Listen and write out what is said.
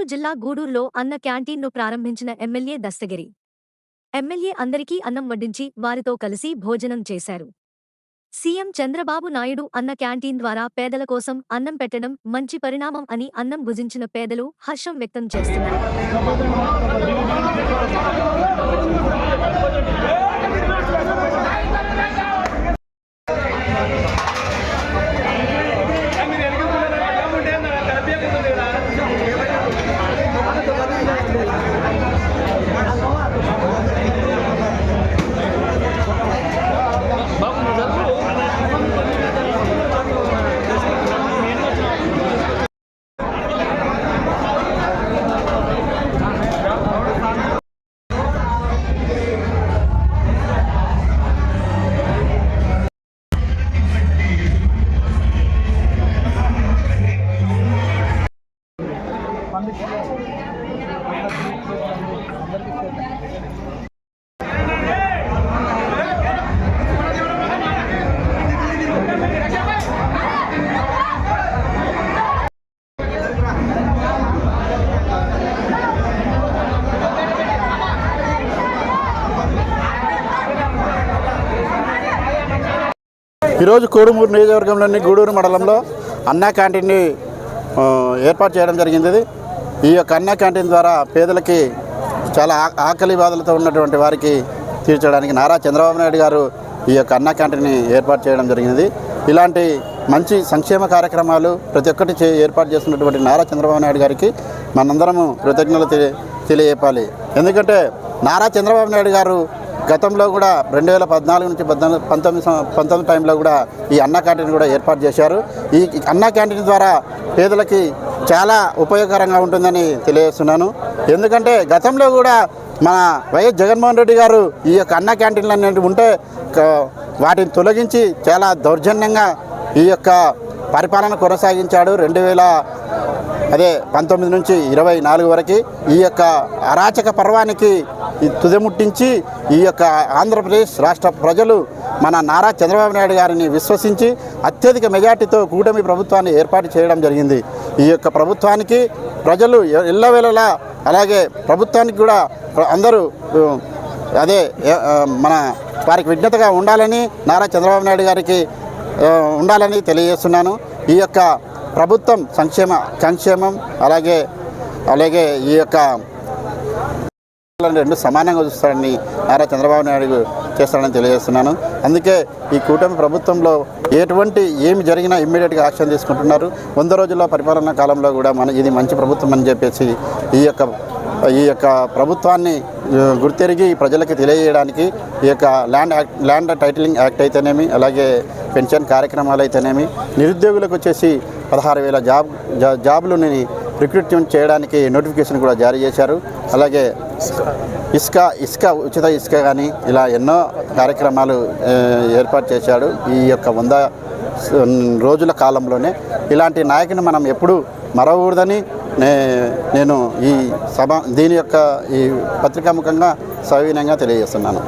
కర్నూలు జిల్లా గూడూరులో అన్న క్యాంటీన్ను ప్రారంభించిన ఎమ్మెల్యే దస్తగిరి. ఎమ్మెల్యే అందరికీ అన్నం వడ్డించి వారితో కలిసి భోజనం చేశారు. సీఎం చంద్రబాబు నాయుడు అన్న క్యాంటీన్ ద్వారా పేదల కోసం అన్నం పెట్టడం మంచి పరిణామం అని అన్నం భుజించిన పేదలు హర్షం వ్యక్తం చేస్తున్నారు. ఈరోజు కోడుమూరు నియోజకవర్గంలోని గూడూరు మండలంలో అన్నా క్యాంటీన్ని ఏర్పాటు చేయడం జరిగింది. ఈ యొక్క అన్నా క్యాంటీన్ ద్వారా పేదలకి చాలా ఆ- ఆకలి బాధలతో ఉన్నటువంటి వారికి తీర్చడానికి నారా చంద్రబాబు నాయుడు గారు ఈ యొక్క అన్నా క్యాంటీన్ని ఏర్పాటు చేయడం జరిగింది ఇలాంటి మంచి సంక్షేమ కార్యక్రమాలు ప్రతి ఒక్కటి చే ఏర్పాటు చేస్తున్నటువంటి నారా చంద్రబాబు నాయుడు గారికి మనందరము కృతజ్ఞతలు తెలియ తెలియజేపాలి ఎందుకంటే నారా చంద్రబాబు నాయుడు గారు గతంలో కూడా రెండు వేల పద్నాలుగు నుంచి పద్నాలుగు పంతొమ్మిది పంతొమ్మిది టైంలో కూడా ఈ అన్న క్యాంటీన్ కూడా ఏర్పాటు చేశారు. ఈ అన్న క్యాంటీన్ ద్వారా పేదలకి చాలా ఉపయోగకరంగా ఉంటుందని తెలియజేస్తున్నాను. ఎందుకంటే గతంలో కూడా మన వైఎస్ జగన్మోహన్ రెడ్డి గారు ఈ యొక్క అన్న క్యాంటీన్లు అనేవి ఉంటే వాటిని తొలగించి చాలా దౌర్జన్యంగా ఈ యొక్క పరిపాలన కొనసాగించాడు. రెండు వేల అదే పంతొమ్మిది నుంచి ఇరవై నాలుగు వరకు ఈ యొక్క అరాచక పర్వానికి తుదముట్టించి ఈ యొక్క ఆంధ్రప్రదేశ్ రాష్ట్ర ప్రజలు మన నారా చంద్రబాబు నాయుడు గారిని విశ్వసించి అత్యధిక మెజార్టీతో కూటమి ప్రభుత్వాన్ని ఏర్పాటు చేయడం జరిగింది. ఈ యొక్క ప్రభుత్వానికి ప్రజలు ఎ- ఎల్లవేళలా అలాగే ప్రభుత్వానికి కూడా అందరూ అదే మన వారికి విజ్ఞతగా ఉండాలని నారా చంద్రబాబు నాయుడు గారికి ఉండాలని తెలియజేస్తున్నాను. ఈ యొక్క ప్రభుత్వం సంక్షేమ సంక్షేమం అలాగే అలాగే ఈ యొక్క రెండు సమానంగా చూస్తారని నారా చంద్రబాబు నాయుడు చేస్తారని తెలియజేస్తున్నాను. అందుకే ఈ కూటమి ప్రభుత్వంలో ఎటువంటి ఏమి జరిగినా ఇమ్మీడియట్గా యాక్షన్ తీసుకుంటున్నారు. వంద రోజుల పరిపాలనా కాలంలో కూడా మన ఇది మంచి ప్రభుత్వం అని చెప్పేసి ఈ యొక్క ఈ యొక్క ప్రభుత్వాన్ని ఆ, గుర్తెరిగి ప్రజలకు తెలియజేయడానికి ఈ యొక్క land act land titling act అయితేనేమి అలాగే పెన్షన్ కార్యక్రమాలు అయితేనేమి నిరుద్యోగులకు వచ్చేసి పదహారు వేల జాబ్ జా- జాబులని రిక్రూట్మెంట్ చేయడానికి నోటిఫికేషన్ కూడా జారీ చేశారు. అలాగే ఇసుక ఇసుక ఉచిత ఇసుక కానీ ఇలా ఎన్నో కార్యక్రమాలు ఏర్పాటు చేశాడు. ఈ యొక్క వంద రోజుల కాలంలోనే ఇలాంటి నాయకుని మనం ఎప్పుడూ మరవకూడదని నే నేను ఈ సభ దీని యొక్క ఈ పత్రికాముఖంగా సవినయంగా తెలియజేస్తున్నాను.